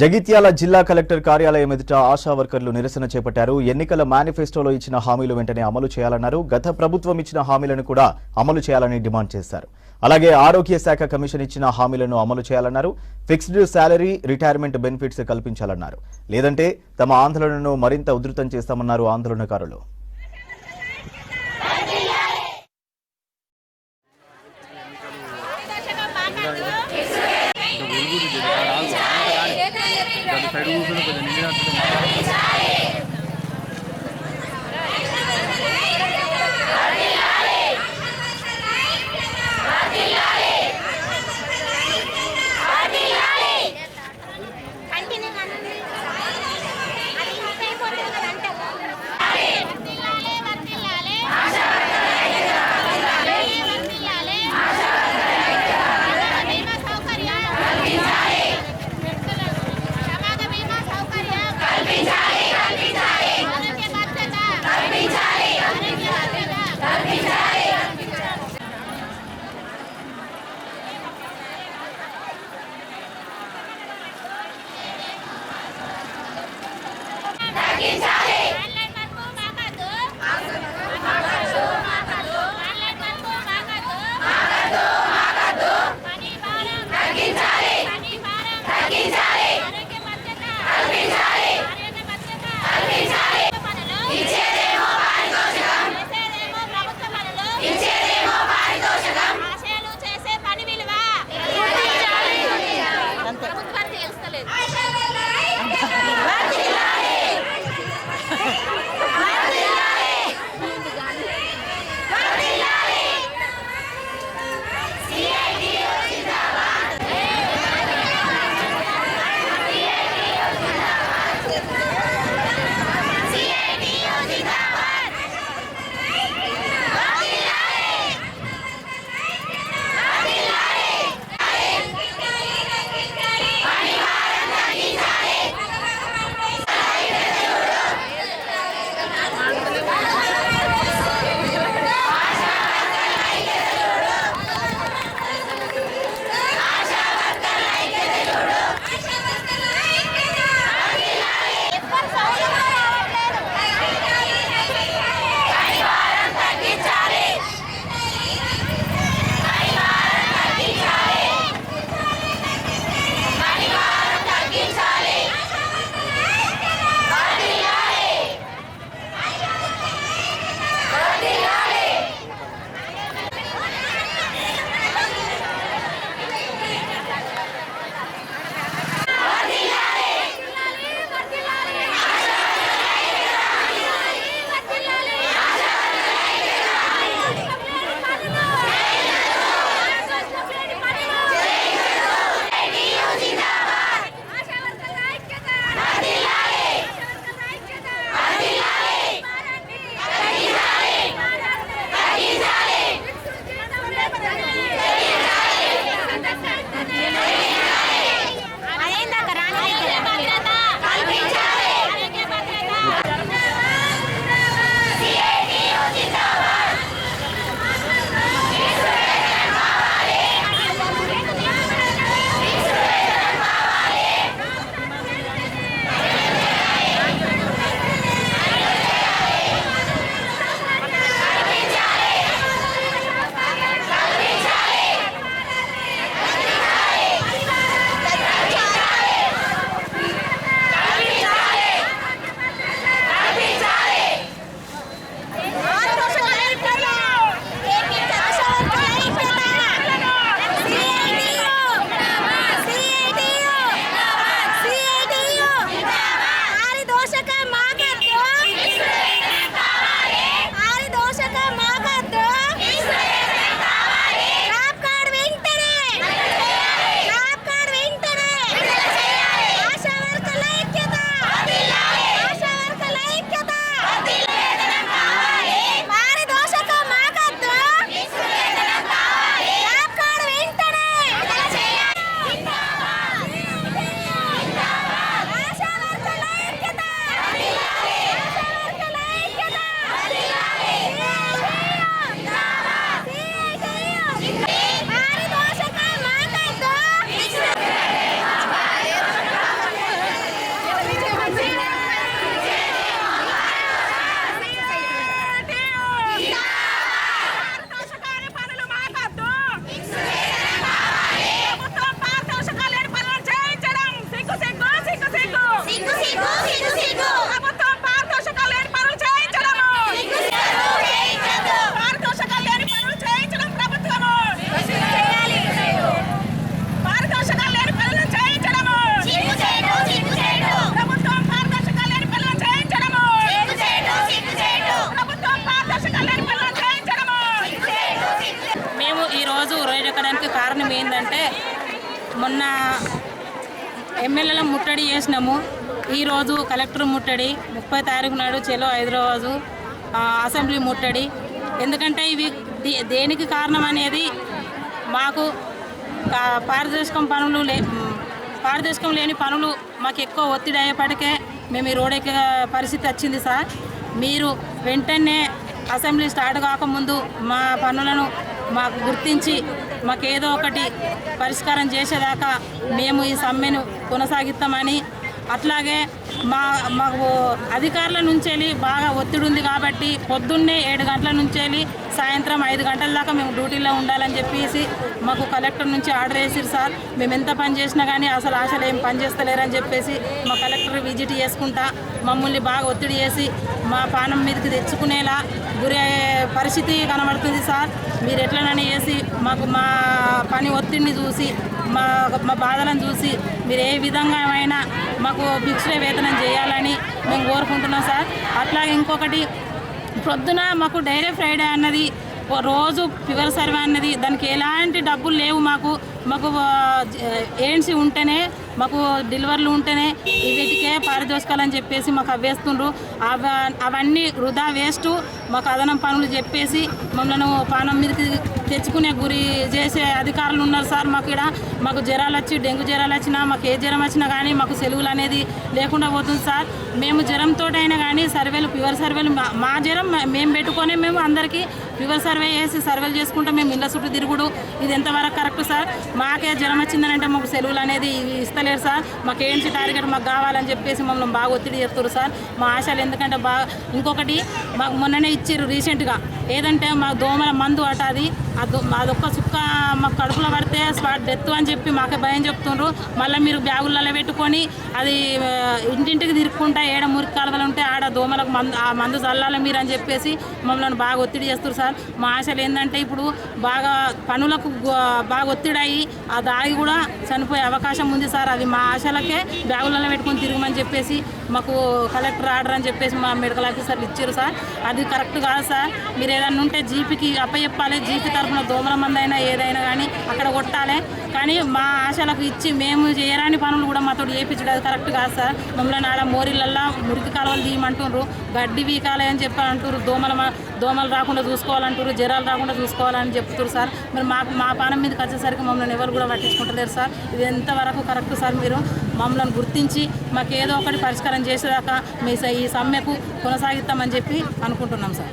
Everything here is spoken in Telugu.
జగిత్యాల జిల్లా కలెక్టర్ కార్యాలయం ఎదుట ఆశా వర్కర్లు నిరసన చేపట్టారు. ఎన్నికల మేనిఫెస్టోలో ఇచ్చిన హామీలు వెంటనే అమలు చేయాలన్నారు. గత ప్రభుత్వం ఇచ్చిన హామీలను కూడా అమలు చేయాలని డిమాండ్ చేశారు. అలాగే ఆరోగ్య శాఖ కమిషన్ ఇచ్చిన హామీలను అమలు చేయాలన్నారు. ఫిక్స్డ్ శాలరీ రిటైర్మెంట్ బెనిఫిట్స్ కల్పించాలన్నారు. లేదంటే తమ ఆందోళనను మరింత ఉధృతం చేస్తామన్నారు ఆందోళనకారులు. సైడ్ కూర్చొని కొంచెం నిండినట్టు Jackie, Jackie. ఎక్కడానికి కారణం ఏంటంటే మొన్న ఎమ్మెల్యేల ముట్టడి చేసినాము. ఈరోజు కలెక్టర్ ముట్టడి ముప్పై తారీఖు నాడు చెలో హైదరాబాదు అసెంబ్లీ ముట్టడి. ఎందుకంటే ఇవి దే- దేనికి కారణం అనేది మాకు పారదర్శకం పనులు లే పారదర్శకం లేని పనులు మాకు ఎక్కువ ఒత్తిడి అయ్యేప్పటికే మేము ఈ రోడ్ పరిస్థితి వచ్చింది సార్. మీరు వెంటనే అసెంబ్లీ స్టార్ట్ కాకముందు మా పనులను మాకు గుర్తించి మాకేదో ఒకటి పరిష్కారం చేసేదాకా మేము ఈ సమ్మెను కొనసాగిస్తామని అట్లాగే మా మాకు అధికారుల నుంచి వెళ్ళి బాగా ఒత్తిడి ఉంది కాబట్టి పొద్దున్నే ఏడు గంటల నుంచి వెళ్ళి సాయంత్రం ఐదు గంటల దాకా మేము డ్యూటీలో ఉండాలని చెప్పేసి మాకు కలెక్టర్ నుంచి ఆర్డర్ వేసిరు సార్. మేము ఎంత పని చేసినా కానీ అసలు ఆశలు ఏం పని చేస్తలేరని చెప్పేసి మా కలెక్టర్ విజిట్ చేసుకుంటా మమ్మల్ని బాగా ఒత్తిడి చేసి మా పానం మీదకి తెచ్చుకునేలా గురి పరిస్థితి కనబడుతుంది సార్. మీరు ఎట్లనని చేసి మాకు మా పని ఒత్తిడిని చూసి మా మా బాధలను చూసి మీరు ఏ విధంగా అయినా మాకు భిక్ష వేతనం చేయాలని మేము కోరుకుంటున్నాం సార్. అట్లాగే ఇంకొకటి ప్రొద్దున మాకు డైరీ ఫ్రైడే అన్నది రోజు ఫివర్ సర్వే అన్నది దానికి ఎలాంటి డబ్బులు లేవు మాకు. మాకు ఏఎన్సీ ఉంటేనే మాకు డెలివర్లు ఉంటేనే వీటికే పారితోషికాలని చెప్పేసి మాకు అవ్వేస్తుండ్రు. అవ అవన్నీ వృధా వేస్ట్. మాకు అదనం పనులు చెప్పేసి మమ్మల్ని పానం మీదకి తెచ్చుకునే గురి చేసే అధికారులు ఉన్నారు సార్ మాకు ఇక్కడ మాకు జ్వరాలు వచ్చి డెంగ్యూ జ్వరాలు వచ్చినా మాకు ఏ జ్వరం వచ్చినా కానీ మాకు సెలవులు అనేది లేకుండా పోతుంది సార్. మేము జ్వరంతో అయినా కానీ సర్వేలు ఫీవర్ సర్వేలు మా- మా జ్వరం మేము పెట్టుకొని మేము అందరికీ ఫీవర్ సర్వే చేసి సర్వేలు చేసుకుంటాం మేము ఇళ్ళ చుట్టూ తిరుగుడు. ఇది ఎంతవరకు కరెక్ట్ సార్? మాకే జ్వరం వచ్చిందనంటే మాకు సెలవులు అనేది ఇస్తలేదు ఇస్తలేరు సార్. మాకు ఏంటి టార్గెట్ మాకు కావాలని చెప్పేసి మమ్మల్ని బాగా ఒత్తిడి చేస్తారు సార్. మా ఆశలు ఎందుకంటే బాగా ఇంకొకటి మాకు మొన్ననే ఇచ్చారు రీసెంట్గా ఏదంటే మా దోమల మందు అట అది. అదొక్క చుక్క మాకు కడుపులో పడితే స్పాట్ డెత్ అని చెప్పి మాకే భయం చెప్తుండ్రు. మళ్ళీ మీరు బ్యాగులలో పెట్టుకొని అది ఇంటింటికి తిరుక్కుంటా ఏడ మురికి కాలువలు ఉంటే ఆడ దోమలకు మందు ఆ మందు చల్లాలి మీరు అని చెప్పేసి మమ్మల్ని బాగా ఒత్తిడి చేస్తారు సార్. మా ఆశలు ఏంటంటే ఇప్పుడు బాగా పనులకు బాగా ఒత్తిడి అయ్యి ఆ దాగి కూడా చనిపోయే అవకాశం ఉంది సార్. అది మా ఆశలకే బ్యాగులలో పెట్టుకొని తిరగమని చెప్పేసి మాకు కలెక్టర్ ఆర్డర్ అని చెప్పేసి మా మెడికల్ ఆఫీసర్లు ఇచ్చారు సార్. అది కరెక్ట్ కాదు సార్. మీరు ఏదైనా ఉంటే జీపీకి అప్పచెప్పాలి జీపీ తరఫున దోమల మంది అయినా ఏదైనా కానీ అక్కడ కొట్టాలి. కానీ మా ఆశలకు ఇచ్చి మేము చేయరాని పనులు కూడా మాతో చేయించడం అది కరెక్ట్ కాదు సార్. మమ్మల్ని ఆడ మోరిళ్ళల్లో మురికి కాలువలు తీయమంటున్నారు గడ్డి వీకాలి అని చెప్పి అంటారు దోమల మ- దోమలు రాకుండా చూసుకోవాలంటారు జ్వరాలు రాకుండా చూసుకోవాలని చెప్తారు సార్. మరి మాకు మా పానం మీదకి వచ్చేసరికి మమ్మల్ని ఎవరు కూడా పట్టించుకుంటలేరు సార్. ఇది ఎంతవరకు కరెక్ట్ సార్ మీరు? మమ్మల్ని గుర్తించి మాకు ఏదో ఒకటి పరిష్కారం చేసేదాకా మీ స- ఈ సమ్మెకు కొనసాగిస్తామని చెప్పి అనుకుంటున్నాం సార్.